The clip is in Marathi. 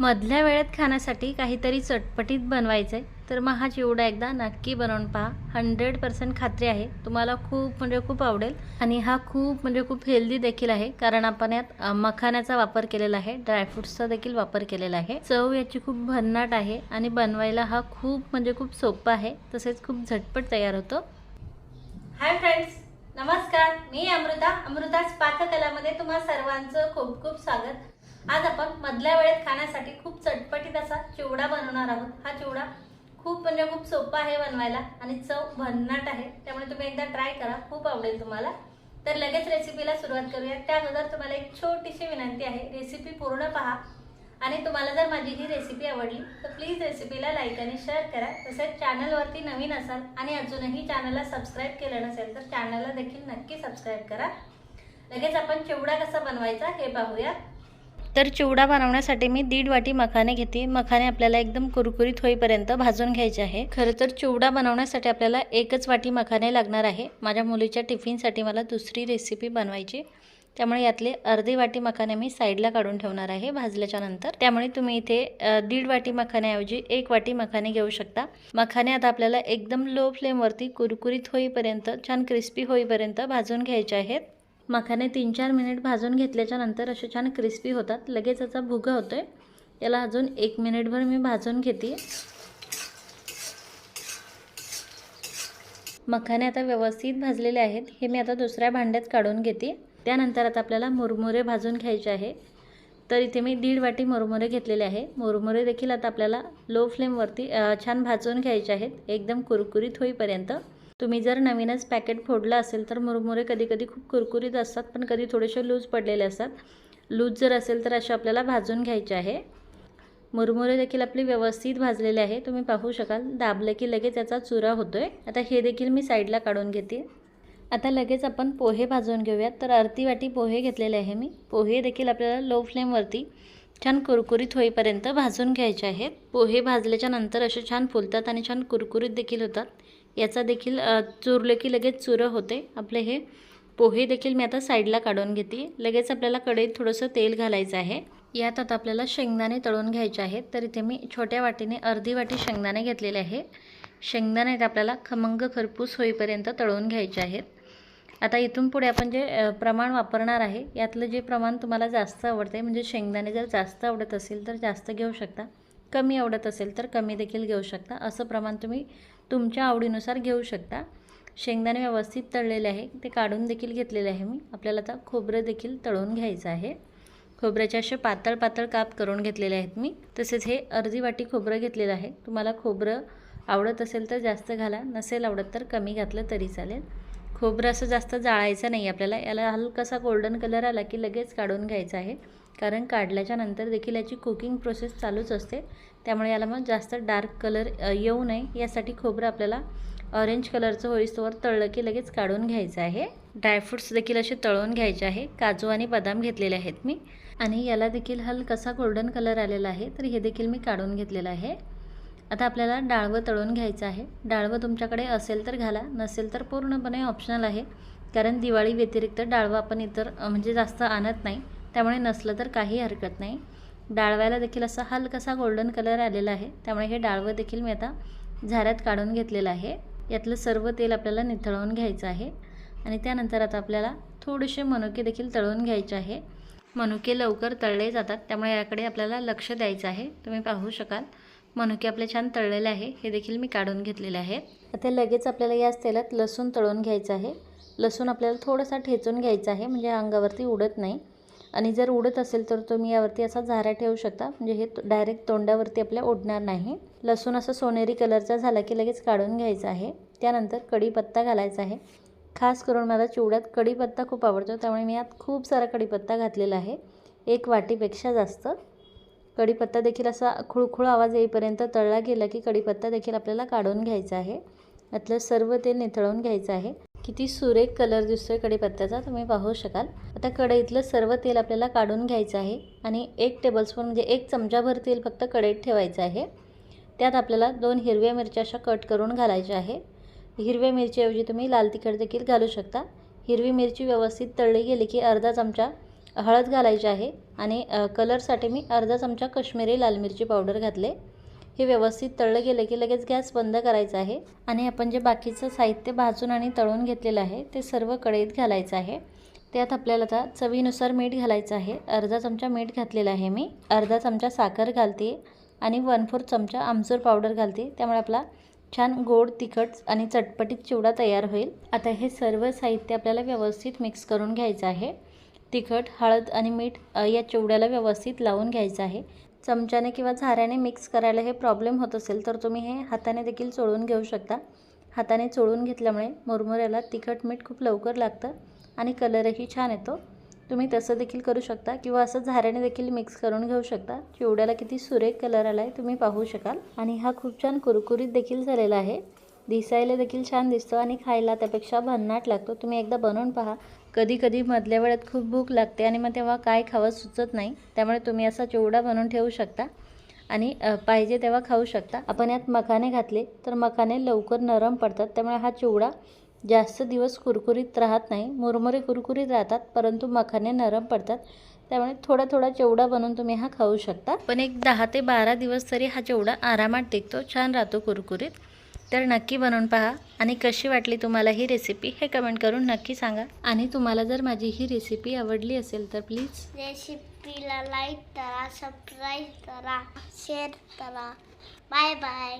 मधल्या वेळेत खाण्यासाठी काहीतरी चटपटीत बनवायचं आहे तर मग हा चिवडा एकदा नक्की बनवून पहा. हंड्रेड पर्सेंट खात्री आहे. तुम्हाला खूप म्हणजे खूप आवडेल. आणि हा खूप म्हणजे खूप हेल्दी देखील आहे. कारण आपण यात मखाण्याचा वापर केलेला आहे. ड्रायफ्रुट्सचा देखील वापर केलेला आहे. चव याची खूप भन्नाट आहे. आणि बनवायला हा खूप म्हणजे खूप सोपा आहे. तसेच खूप झटपट तयार होतो. हाय फ्रेंड्स नमस्कार. मी अमृता. अमृताच पाककलामध्ये तुम्हा सर्वांचं खूप खूप स्वागत. आज आपण मधल्या वेळेत खाण्यासाठी खूप चटपटीत असा चिवडा बनवणार आहोत. हा चिवडा खूप म्हणजे खूप सोपा आहे बनवायला आणि चव भन्नाट आहे. त्यामुळे तुम्ही एकदा ट्राय करा. खूप आवडेल तुम्हाला. तर लगेच रेसिपीला सुरुवात करूया. त्या अगोदर तुम्हाला एक छोटीशी विनंती आहे. रेसिपी पूर्ण पहा आणि तुम्हाला जर माझी ही रेसिपी आवडली तर प्लीज रेसिपीला लाईक आणि शेअर करा. तसेच चॅनलवरती नवीन असाल आणि अजूनही चॅनलला सबस्क्राईब केलं नसेल तर चॅनलला देखील नक्की सबस्क्राईब करा. लगेच आपण चिवडा कसा बनवायचा हे पाहूया. तर चिवडा बनवण्यासाठी मी दीड वाटी मखाने घेते. मखाने आपल्याला एकदम कुरकुरीत होईपर्यंत भाजून घ्यायचे आहे. खरं तर चिवडा बनवण्यासाठी आपल्याला एकच वाटी मखाने लागणार आहे. माझ्या मुलीच्या टिफिनसाठी मला दुसरी रेसिपी बनवायची. त्यामुळे यातले अर्धी वाटी मखाने मी साईडला काढून ठेवणार आहे भाजल्याच्या नंतर. त्यामुळे तुम्ही इथे दीड वाटी मखाण्याऐवजी एक वाटी मखाने घेऊ शकता. मखाने आता आपल्याला एकदम लो फ्लेमवरती कुरकुरीत होईपर्यंत छान क्रिस्पी होईपर्यंत भाजून घ्यायचे आहेत. मखाने तीन चार मिनिट भाजून घेतल्याच्या नंतर असे छान क्रिस्पी होतात. लगेच याचा भुगा होतोय. याला अजून एक मिनिटभर मी भाजून घेते. मखाने आता व्यवस्थित भाजलेले आहेत. हे मी आता दुसऱ्या भांड्यात काढून घेते. त्यानंतर आता आपल्याला मुरमुरे भाजून घ्यायचे आहे. तर इथे मी दीड वाटी मुरमुरे घेतलेले आहे. मुरमुरे देखील आता आपल्याला लो फ्लेमवरती छान भाजून घ्यायचे आहेत. एकदम कुरकुरीत होईपर्यंत. तुम्ही जर नवीनच पॅकेट फोडलं असेल तर मुरमुरे कधी कधी खूप कुरकुरीत असतात पण कधी थोडेसे लूज पडलेले असतात. लूज जर असेल तर असे आपल्याला भाजून घ्यायचे आहे. मुरमुरे देखील आपले व्यवस्थित भाजलेले आहे. तुम्ही पाहू शकाल दाबलं की लगेच याचा चुरा होतोय. आता हे देखील मी साईडला काढून घेते. आता लगेच आपण पोहे भाजून घेऊयात. तर अर्धी वाटी पोहे घेतलेले आहे मी. पोहे देखील आपल्याला लो फ्लेमवरती छान कुरकुरीत होईपर्यंत भाजून घ्यायचे आहेत. पोहे भाजल्याच्या नंतर असे छान फुलतात आणि छान कुरकुरीत देखील होतात. याचा देखील चुरलं चुरले की लगेच चुरं होते. आपले हे पोहे देखील मी आता साईडला काढून घेते. लगेच आपल्याला कढईत थोडंसं तेल घालायचं आहे. यात आता आपल्याला शेंगदाणे तळून घ्यायचे आहेत. तर इथे मी छोट्या वाटीने अर्धी वाटी शेंगदाणे घेतलेले आहे. शेंगदाणे आपल्याला खमंग खरपूस होईपर्यंत तळून घ्यायचे आहेत. आता इथून पुढे आपण जे प्रमाण वापरणार आहे यातलं जे प्रमाण तुम्हाला जास्त आवडते म्हणजे शेंगदाणे जर जास्त आवडत असेल तर जास्त घेऊ शकता. कमी आवडत असेल तर कमी देखील घेऊ शकता. असं प्रमाण तुम्ही तुमच्या आवडीनुसार घेऊ शकता. शेंगदाणे व्यवस्थित तळलेले आहे. ते काढून देखील घेतलेले आहे मी. आपल्याला आता खोबरं देखील तळून घ्यायचं आहे. खोबऱ्याचे असे पातळ पातळ काप करून घेतलेले आहेत मी. तसेच हे अर्धी वाटी खोबरं घेतलेलं आहे. तुम्हाला खोबरं आवडत असेल तर जास्त घाला. नसेल आवडत तर कमी घातलं तरी चालेल. खोबरं असं जास्त जाळायचं नाही आपल्याला. याला हलकासा गोल्डन कलर आला की लगेच काढून घ्यायचा आहे. कारण काढल्याच्या नंतर देखील याची कुकिंग प्रोसेस चालूच असते. त्यामुळे याला मग जास्त डार्क कलर येऊ नये. यासाठी खोबरं आपल्याला ऑरेंज कलरचं होईस्तोवर तळलं की लगेच काढून घ्यायचं आहे. ड्रायफ्रुट्स देखील असे तळून घ्यायचे आहे. काजू आणि बदाम घेतलेले आहेत मी. आणि याला देखील हलकासा गोल्डन कलर आलेला आहे. तर हे देखील मी काढून घेतलेलं आहे. आता आपल्याला डाळवं तळून घ्यायचं आहे. डाळवं तुमच्याकडे असेल तर घाला. नसेल तर पूर्णपणे ऑप्शनल आहे. कारण दिवाळी व्यतिरिक्त डाळवं आपण इतर म्हणजे जास्त आणत नाही. त्यामुळे नसलं तर काही हरकत नाही. डाळव्याला देखील असा हलकासा गोल्डन कलर आलेला आहे. त्यामुळे हे डाळवं देखील मी आता झाऱ्यात काढून घेतलेलं आहे. यातलं सर्व तेल आपल्याला निथळवून घ्यायचं आहे. आणि त्यानंतर आता आपल्याला थोडेसे मनुके देखील तळून घ्यायचे आहे. मनुके लवकर तळले जातात. त्यामुळे याकडे आपल्याला लक्ष द्यायचं आहे. तुम्ही पाहू शकाल. मनुके आपले छान तळलेले आहे. हे देखील मी काढून घेतलेले आहे. आता लगेच आपल्याला याच तेलात लसूण तळून घ्यायचं आहे. लसूण आपल्याला थोडासा ठेचून घ्यायचा आहे. म्हणजे अंगावरती उडत नाही. आणि जर उडत असेल तर तुम्ही यावरती असा झारा ठेवू शकता. म्हणजे हे डायरेक्ट तोंडावरती आपल्या उडणार नाही. लसूण असं सोनेरी कलरचा झाला की लगेच काढून घ्यायचा आहे. त्यानंतर कढीपत्ता घालायचा आहे. खास करून मला चिवड्यात कढीपत्ता खूप आवडतो. त्यामुळे मी यात खूप सारा कढीपत्ता घातलेला आहे. एक वाटीपेक्षा जास्त. कढीपत्ता देखील असा खुळखुळ आवाज येईपर्यंत तळला गेला की कढीपत्ता देखील आपल्याला काढून घ्यायचा आहे. यातलं सर्व तेल निथळून घ्यायचं आहे. किती सुरेख कलर दिसतोय कढीपत्त्याचा तुम्ही पाहू शकाल. आता कढईतलं सर्व तेल आपल्याला काढून घ्यायचं आहे आणि एक टेबलस्पून म्हणजे एक चमचाभर तेल फक्त कढईत ठेवायचं आहे. त्यात आपल्याला दोन हिरव्या मिरच्या अशा कट करून घालायच्या आहे. हिरव्या मिरचीऐवजी तुम्ही लाल तिखट देखील घालू शकता. हिरवी मिरची व्यवस्थित तळली गेली की अर्धा चमचा हळद घालायची आहे आणि कलरसाठी मी अर्धा चमचा कश्मीरी लाल मिरची पावडर घातले. हे व्यवस्थित तळलं गेलं की लगेच गॅस बंद करायचा आहे आणि आपण जे बाकीचं साहित्य भाजून आणि तळून घेतलेलं आहे ते सर्व कढईत घालायचं आहे. त्यात आपल्याला आता चवीनुसार मीठ घालायचं आहे. अर्धा चमचा मीठ घातलेलं आहे मी. अर्धा चमचा साखर घालते आणि वन फोर्थ चमचा आमचूर पावडर घालते. त्यामुळे आपला छान गोड तिखट आणि चटपटीत चिवडा तयार होईल. आता हे सर्व साहित्य आपल्याला व्यवस्थित मिक्स करून घ्यायचं आहे. तिखट हळद आणि मीठ या चिवड्याला व्यवस्थित लावून घ्यायचं आहे. चमच्याने किंवा झाऱ्याने मिक्स करायला हे प्रॉब्लेम होत असेल तर तुम्ही हे हाताने देखील चोळून घेऊ शकता. हाताने चोळून घेतल्यामुळे मुरमुऱ्याला तिखट मीठ खूप लवकर लागतं आणि कलरही छान येतो. तुम्ही तसं देखील करू शकता किंवा असं झाऱ्याने देखील मिक्स करून घेऊ शकता. चिवड्याला किती सुरेख कलर आला आहे तुम्ही पाहू शकाल. आणि हा खूप छान कुरकुरीत देखील झालेला आहे. दिसायला देखील छान दिसतो आणि खायला त्यापेक्षा भन्नाट लागतो. तुम्ही एकदा बनवून पहा. कधी कधी मधल्या वेळात खूप भूक लागते आणि मग तेव्हा काय खावं सुचत नाही. त्यामुळे तुम्ही असा चिवडा बनवून ठेवू शकता. आणि पाहिजे तेव्हा खाऊ शकता. आपण यात मखाने घातले तर मखाने लवकर नरम पडतात. त्यामुळे हा चिवडा जास्त दिवस कुरकुरीत राहत नाही. मुरमुरे कुरकुरीत राहतात परंतु मखाने नरम पडतात. त्यामुळे थोडा थोडा चिवडा बनवून तुम्ही हा खाऊ शकता. पण एक दहा ते बारा दिवस तरी हा चिवडा आरामात टिकतो. छान राहतो कुरकुरीत. तर नक्की बनवून पहा आणि कशी वाटली तुम्हाला ही रेसिपी हे कमेंट करून नक्की सांगा. आणि तुम्हाला जर माझी ही रेसिपी आवडली असेल तर प्लीज रेसिपीला लाईक करा सबस्क्राईब करा शेअर करा. Bye bye